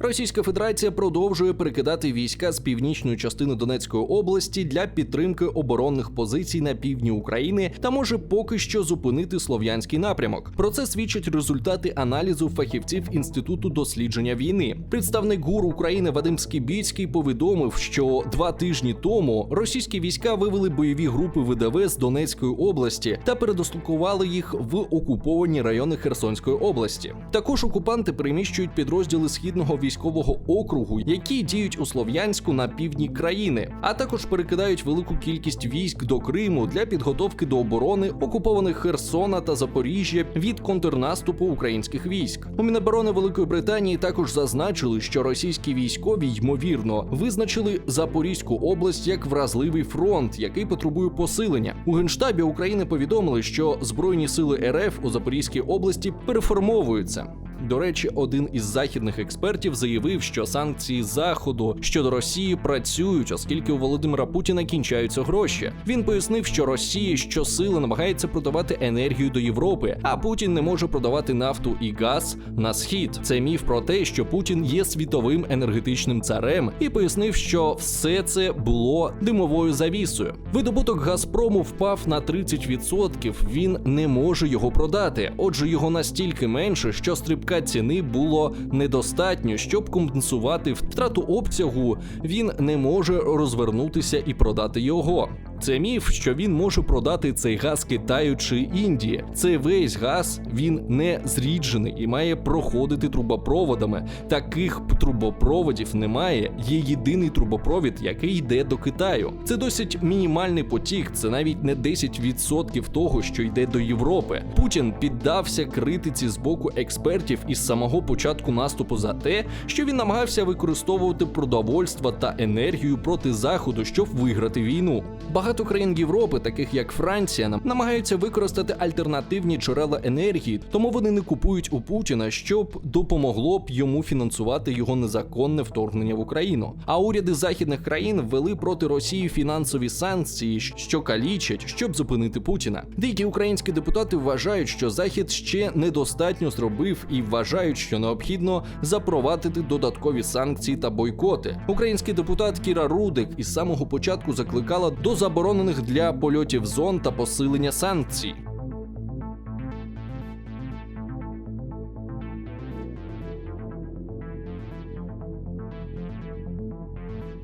Російська Федерація продовжує перекидати війська з північної частини Донецької області для підтримки оборонних позицій на півдні України та може поки що зупинити слов'янський напрямок. Про це свідчать результати аналізу фахівців інституту дослідження війни. Представник ГУР України Вадим Скібіцький повідомив, що два тижні тому російські війська вивели бойові групи ВДВ з Донецької області та передослокували їх в окуповані райони Херсонської області. Також окупанти переміщують підрозділи східного військового округу, які діють у Слов'янську на півдні країни, а також перекидають велику кількість військ до Криму для підготовки до оборони окупованих Херсона та Запоріжжя від контрнаступу українських військ. У Міноборони Великої Британії також зазначили, що російські військові ймовірно визначили Запорізьку область як вразливий фронт, який потребує посилення. У генштабі України повідомили, що збройні сили РФ у Запорізькій області переформовуються. До речі, один із західних експертів заявив, що санкції заходу щодо Росії працюють, оскільки у Володимира Путіна кінчаються гроші. Він пояснив, що Росія щосили намагається продавати енергію до Європи, а Путін не може продавати нафту і газ на схід. Це міф про те, що Путін є світовим енергетичним царем, і пояснив, що все це було димовою завісою. Видобуток Газпрому впав на 30%, Він не може його продати. Отже, його настільки менше, що стрибка ціни було недостатньо, щоб компенсувати втрату обсягу. Він не може розвернутися і продати його. Це міф, що він може продати цей газ Китаю чи Індії. Цей весь газ він не зріджений і має проходити трубопроводами. Таких трубопроводів немає. Є єдиний трубопровід, який йде до Китаю. Це досить мінімальний потік. Це навіть не 10% того, що йде до Європи. Путін піддався критиці з боку експертів із самого початку наступу за те, що він намагався використовувати продовольство та енергію проти заходу, щоб виграти війну. Багато країн Європи, таких як Франція, нам- намагаються використати альтернативні джерела енергії, тому вони не купують у Путіна, щоб допомогло б йому фінансувати його незаконне вторгнення в Україну. А уряди західних країн ввели проти Росії фінансові санкції, що калічать, щоб зупинити Путіна. Деякі українські депутати вважають, що Захід ще недостатньо зробив і вважають, що необхідно запровадити додаткові санкції та бойкоти. Український депутат Кіра Рудик із самого початку закликала до заборонених для польотів зон та посилення санкцій.